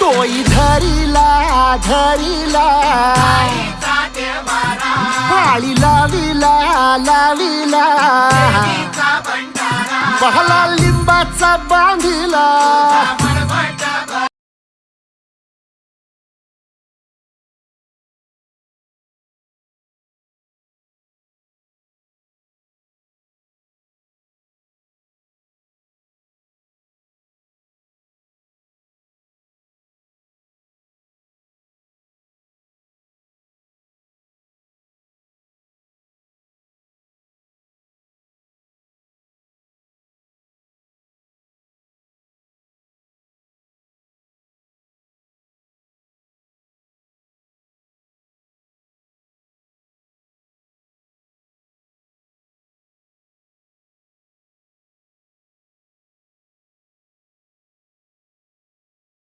डोई धरिला धरिला. पाळी लाविला लाविला. पहला लिंबाचा बांधिला.